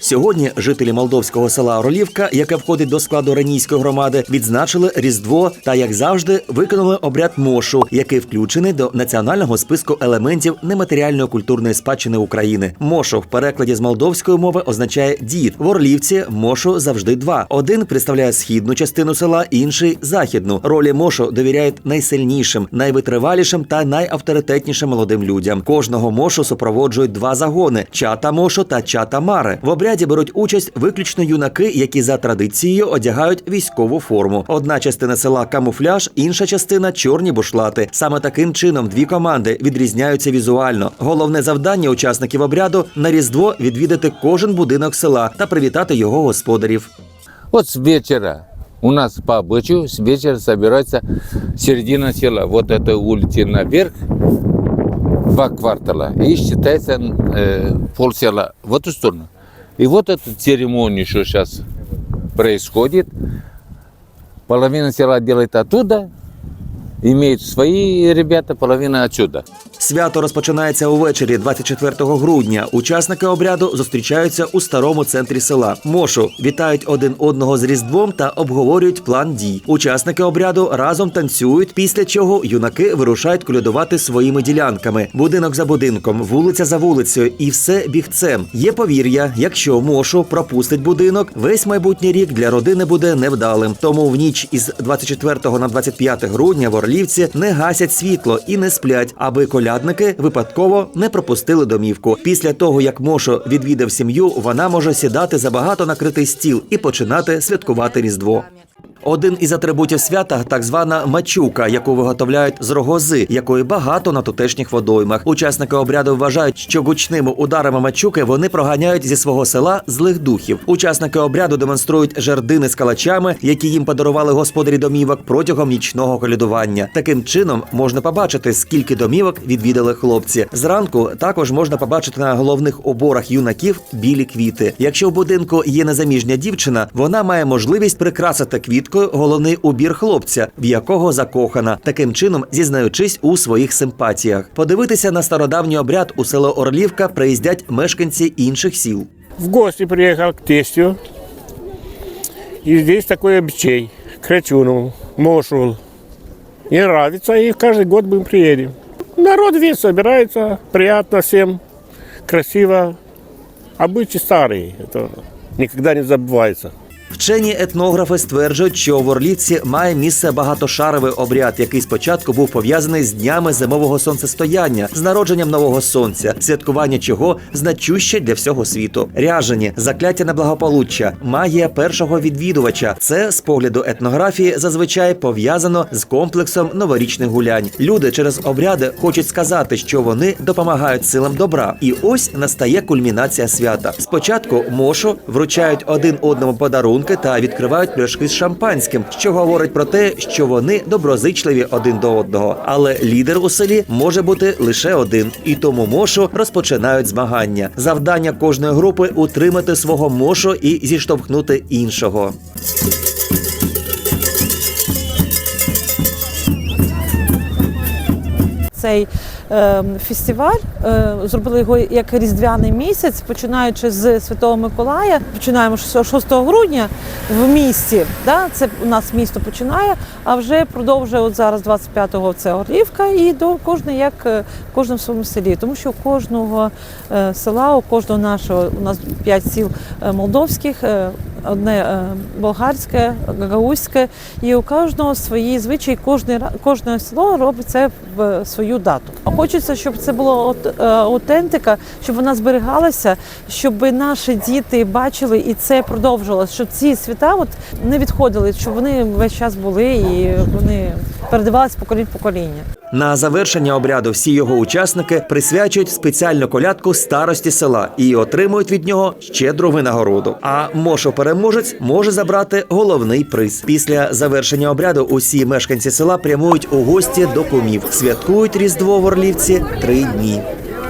Сьогодні жителі молдовського села Орлівка, яке входить до складу Ранійської громади, відзначили Різдво та, як завжди, виконали обряд мошу, який включений до національного списку елементів нематеріальної культурної спадщини України. Мошу в перекладі з молдовської мови означає дід. В Орлівці мошу завжди два. Один представляє східну частину села, інший західну. Ролі мошу довіряють найсильнішим, найвитривалішим та найавторитетнішим молодим людям. Кожного мошу супроводжують два загони: чата мошу та чата мари. В обряді беруть участь виключно юнаки, які за традицією одягають військову форму. Одна частина села камуфляж, інша частина чорні бушлати. Саме таким чином дві команди відрізняються візуально. Головне завдання учасників обряду на різдво відвідати кожен будинок села та привітати його господарів. Вот с вечера у нас по обычаю с вечера собирается середина села. Вот это улицы наверх, два квартала, и считается э, пол села в эту сторону. И вот эту церемонию, что сейчас происходит, половина села делает оттуда, имеют свои ребята, половина отсюда. Свято розпочинається увечері 24 грудня. Учасники обряду зустрічаються у старому центрі села. Мошу вітають один одного з різдвом та обговорюють план дій. Учасники обряду разом танцюють, після чого юнаки вирушають колядувати своїми ділянками, будинок за будинком, вулиця за вулицею, і все бігцем. Є повір'я, якщо мошу пропустить будинок, весь майбутній рік для родини буде невдалим. Тому в ніч із 24 на 25 грудня в Орлівці не гасять світло і не сплять, аби колядники випадково не пропустили домівку. Після того, як Мошо відвідав сім'ю, вона може сідати за багато накритий стіл і починати святкувати Різдво. Один із атрибутів свята так звана мачука, яку виготовляють з рогози, якої багато на тутешніх водоймах. Учасники обряду вважають, що гучними ударами мачуки вони проганяють зі свого села злих духів. Учасники обряду демонструють жердини з калачами, які їм подарували господарі домівок протягом нічного колядування. Таким чином можна побачити, скільки домівок відвідали хлопці. Зранку також можна побачити на головних оборах юнаків білі квіти. Якщо в будинку є незаміжня дівчина, вона має можливість прикрасити квіткою головний убір хлопця, в якого закохана, таким чином зізнаючись у своїх симпатіях. Подивитися на стародавній обряд у село Орлівка приїздять мешканці інших сіл. в гости приехал к тестю. И здесь такой обычай. К Крачуну, Мошул. И нравится, и каждый год мы приедем. Народ весь собирается, приятно всем, красиво. Обычаи старые, это никогда не забывается. Вчені етнографи стверджують, що в Орлівці має місце багатошаровий обряд, який спочатку був пов'язаний з днями зимового сонцестояння, з народженням нового сонця, святкування чого значуще для всього світу. Ряжені, закляття на благополуччя, магія першого відвідувача. Це з погляду етнографії зазвичай пов'язано з комплексом новорічних гулянь. Люди через обряди хочуть сказати, що вони допомагають силам добра. І ось настає кульмінація свята. Спочатку мошу вручають один одному подарунки та відкривають пляшки з шампанським, що говорить про те, що вони доброзичливі один до одного. Але лідер у селі може бути лише один, і тому мошу розпочинають змагання. Завдання кожної групи утримати свого мошу і зіштовхнути іншого. Цей фестиваль е, зробили його як різдвяний місяць, починаючи з Святого Миколая. Починаємо з 6 грудня в місті. Да? Це у нас місто починає, а вже продовжує от зараз 25-го це Орлівка і до кожної, як е, в кожному своєму селі. Тому що у кожного е, села, у кожного нашого, у нас 5 сіл молдовських. Одне е, болгарське, гагаузьке, і у кожного свої звичаї, кожне, кожне село робить це в свою дату. Хочеться, щоб це було от, е, аутентика, щоб вона зберігалася, щоб наші діти бачили і це продовжувалося, щоб ці свята от не відходили, щоб вони весь час були і вони передавалися поколінь покоління. На завершення обряду всі його учасники присвячують спеціальну колядку старості села і отримують від нього щедру винагороду. А Мошо переможець може забрати головний приз. Після завершення обряду усі мешканці села прямують у гості до кумів. Святкують різдво в Орлівці три дні.